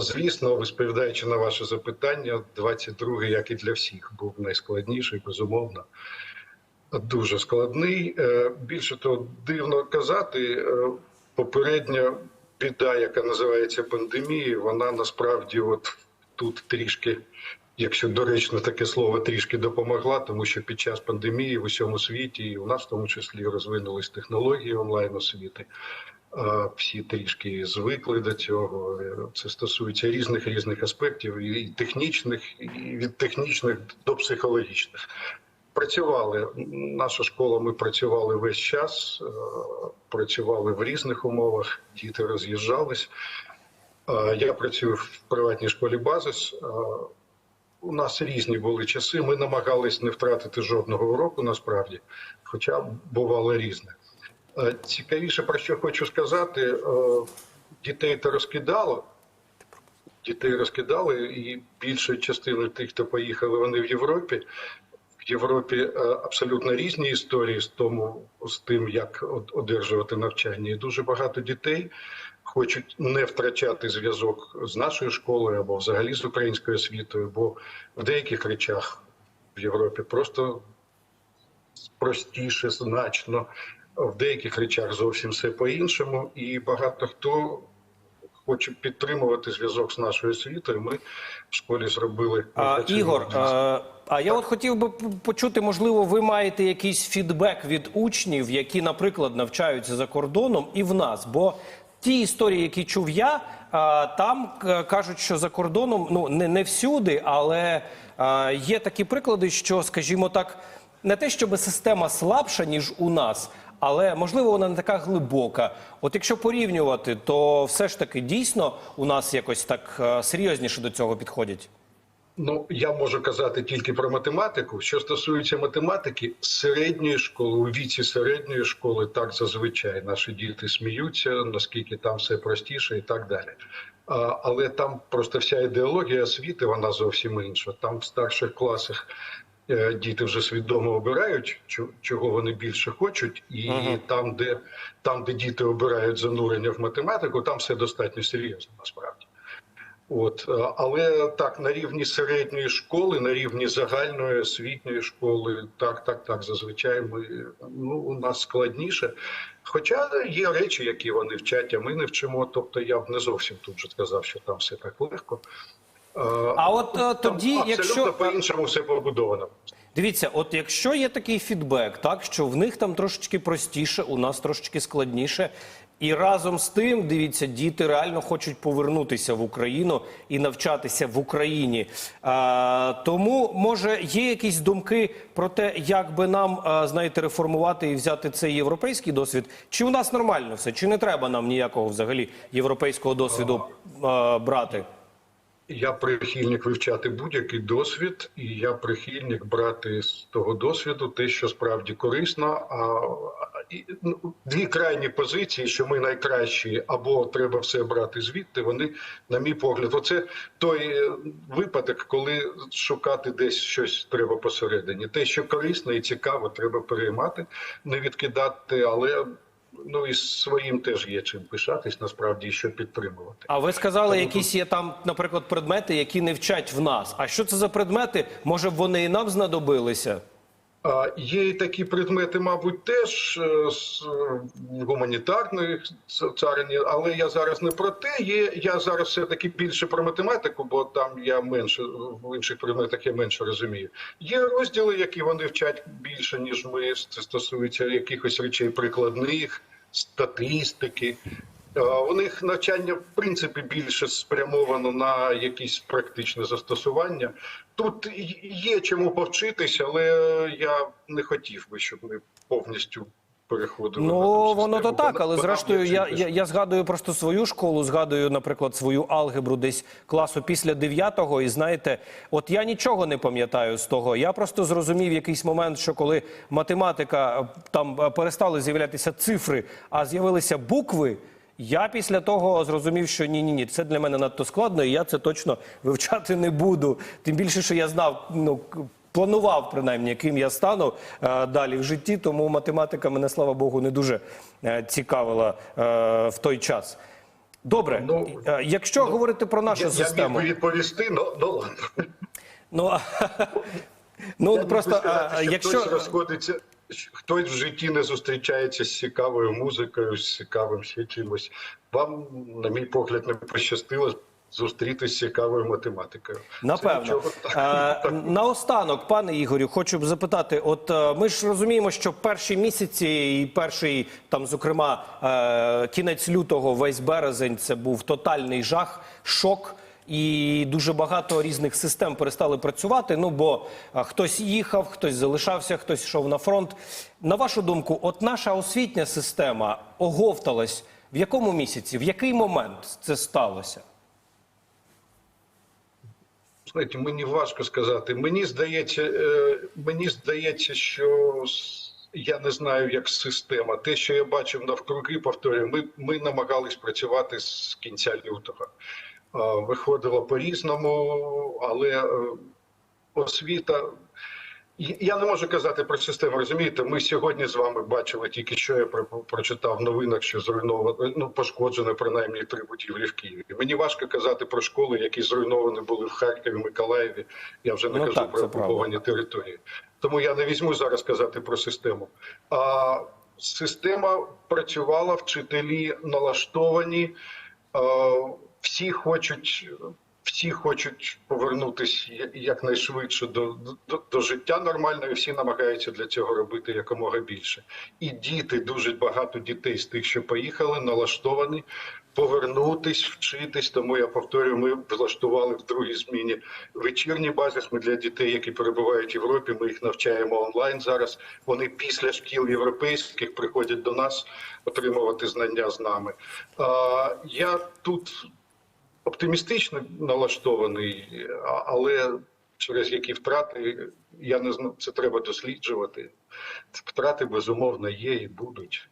Звісно, відповідаючи на ваше запитання, 22-й, як і для всіх, був найскладніший, безумовно. Дуже складний. Е, Більше того, дивно казати, е, попередня біда, яка називається пандемією, вона насправді от тут трішки, якщо доречно таке слово, трішки допомогла, тому що під час пандемії в усьому світі, і у нас в тому числі розвинулись технології онлайн освіти. Е, Всі трішки звикли до цього. Е, Це стосується різних різних аспектів, і технічних, і від технічних до психологічних. Працювали наша школа. Ми працювали весь час, е, працювали в різних умовах. Діти роз'їжджались. Я працюю в приватній школі базис. У нас різні були часи. Ми намагались не втратити жодного уроку, насправді, хоча бувало різне. Е, Цікавіше про що хочу сказати: е, дітей то розкидало. Дітей розкидали, і більша частина тих, хто поїхали, вони в Європі. В Європі е, абсолютно різні історії з тому з тим, як одержувати навчання. І дуже багато дітей хочуть не втрачати зв'язок з нашою школою або взагалі з українською освітою, бо в деяких речах в Європі просто простіше, значно. В деяких речах зовсім все по-іншому, і багато хто хоче підтримувати зв'язок з нашою освітою. Ми в школі зробили А, Ігор, а, а я от хотів би почути, можливо, ви маєте якийсь фідбек від учнів, які, наприклад, навчаються за кордоном, і в нас. Бо ті історії, які чув я, там кажуть, що за кордоном ну не, не всюди, але є такі приклади, що, скажімо так, не те, щоб система слабша, ніж у нас. Але можливо вона не така глибока. От якщо порівнювати, то все ж таки дійсно у нас якось так е, серйозніше до цього підходять. Ну, я можу казати тільки про математику. Що стосується математики, середньої школи, у віці середньої школи, так зазвичай наші діти сміються, наскільки там все простіше і так далі. Але там просто вся ідеологія освіти, вона зовсім інша. Там в старших класах діти вже свідомо обирають, чого вони більше хочуть, і Ага. там, де там, де діти обирають занурення в математику, там все достатньо серйозно насправді. От, е, але так, на рівні середньої школи, на рівні загальної освітньої школи, так, так, так, зазвичай ми ну у нас складніше. Хоча є речі, які вони вчать, а ми не вчимо. Тобто я б не зовсім тут же сказав, що там все так легко. Е, А от, е, там тоді, абсолютно якщо- по-іншому все побудовано. Дивіться, от якщо є такий фідбек, так що в них там трошечки простіше, у нас трошечки складніше. І разом з тим, дивіться, діти реально хочуть повернутися в Україну і навчатися в Україні. А, тому, може, є якісь думки про те, як би нам, а, знаєте, реформувати і взяти цей європейський досвід? Чи у нас нормально все? Чи не треба нам ніякого взагалі європейського досвіду а, брати? Я прихильник вивчати будь-який досвід, і я прихильник брати з того досвіду те, що справді корисно. А ну, дві крайні позиції, що ми найкращі, або треба все брати звідти. Вони, на мій погляд, оце той е, випадок, коли шукати десь щось треба посередині. Те, що корисно і цікаво, треба переймати, не відкидати, але. Ну і своїм теж є чим пишатись, насправді і що підтримувати. А ви сказали, якісь є там, наприклад, предмети, які не вчать в нас. А що це за предмети? Може, б вони і нам знадобилися? Є і такі предмети, мабуть, теж е, е, гуманітарної царині, але я зараз не про те. Є я зараз все таки більше про математику, бо там я менше в інших предметах я менше розумію. Є розділи, які вони вчать більше ніж ми. Це стосується якихось речей прикладних, статистики. У них навчання в принципі більше спрямовано на якісь практичне застосування. Тут є чому повчитися, але я не хотів би, щоб ми повністю переходили. на Ну воно то так, але зрештою, я, я, я згадую просто свою школу, згадую, наприклад, свою алгебру десь класу після 9-го, і знаєте, от я нічого не пам'ятаю з того. Я просто зрозумів якийсь момент, що коли математика там е, перестали з'являтися цифри, а з'явилися букви. Я після того зрозумів, що ні, ні, ні, це для мене надто складно, і я це точно вивчати не буду. Тим більше, що я знав, ну планував принаймні, яким я стану е, далі в житті. Тому математика мене, слава Богу, не дуже е, цікавила е, в той час. Добре, Ну, е, якщо говорити про нашу Я, я міг би відповісти, ну, ну ладно. ну, ну Я просто що якщо розходиться, хтось в житті не зустрічається з цікавою музикою, з цікавим ще чимось. Вам, на мій погляд, не пощастило зустрітися з цікавою математикою. Напевно. Е, наостанок, пане Ігорю, хочу б запитати: от е, ми ж розуміємо, що перші місяці і перший, там, зокрема, е, кінець лютого, весь березень, це був тотальний жах, шок. І дуже багато різних систем перестали працювати. Ну бо хтось їхав, хтось залишався, хтось йшов на фронт. На вашу думку, от наша освітня система оговталась в якому місяці, в який момент це сталося? Знаєте, мені важко сказати. Мені здається, е, мені здається, що я не знаю, як система. Те, що я бачив навкруги, повторюю, ми, ми намагались працювати з кінця лютого. Е, Виходило по-різному, але е, освіта. Я не можу казати про систему. Розумієте, ми сьогодні з вами бачили тільки що я про- прочитав в новинах, що зруйновано ну пошкоджено принаймні три будівлі в Києві. Мені важко казати про школи, які зруйновані були в Харкові, Миколаєві. Я вже не Ну, кажу так, про окуповані території. Тому я не візьму зараз казати про систему. А система працювала, вчителі налаштовані. а, Всі хочуть, всі хочуть повернутися якнайшвидше до, до, до життя нормального, і всі намагаються для цього робити якомога більше. І діти, дуже багато дітей з тих, що поїхали, налаштовані повернутись, вчитись. Тому я повторюю, ми влаштували в другій зміні вечірній базис. Ми для дітей, які перебувають в Європі. Ми їх навчаємо онлайн зараз. Вони після шкіл європейських приходять до нас отримувати знання з нами. А, я тут оптимістично налаштований, але через які втрати я не знаю, це треба досліджувати. Втрати безумовно є і будуть.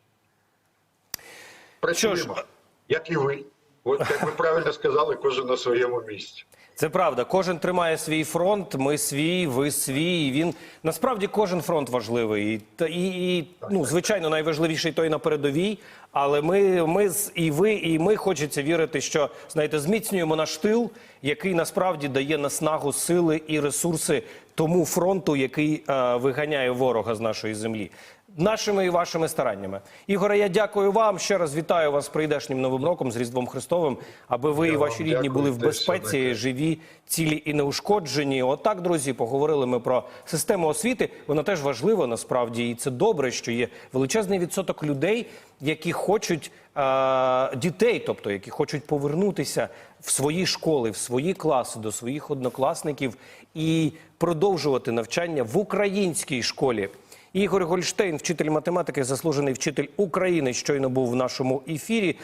Працюємо, Що ж, як і ви. От як ви правильно сказали, кожен на своєму місці. Це правда. Кожен тримає свій фронт. Ми свій, ви свій. Він насправді кожен фронт важливий. І, та- і, і ну, звичайно, найважливіший той на передовій. Але ми, ми і ви, і ми хочеться вірити, що знаєте, зміцнюємо наш тил, який насправді дає наснагу сили і ресурси тому фронту, який е, виганяє ворога з нашої землі. Нашими і вашими стараннями. Ігоре, я дякую вам. Ще раз вітаю вас з прийдешнім новим роком з Різдвом Христовим, аби ви Я і ваші рідні були в безпеці, живі, цілі і неушкоджені. Отак, друзі, поговорили ми про систему освіти. Вона теж важлива насправді, і це добре, що є величезний відсоток людей, які хочуть е, дітей, тобто які хочуть повернутися в свої школи, в свої класи до своїх однокласників і продовжувати навчання в українській школі. Ігор Гольштейн, вчитель математики, заслужений вчитель України, щойно був в нашому ефірі.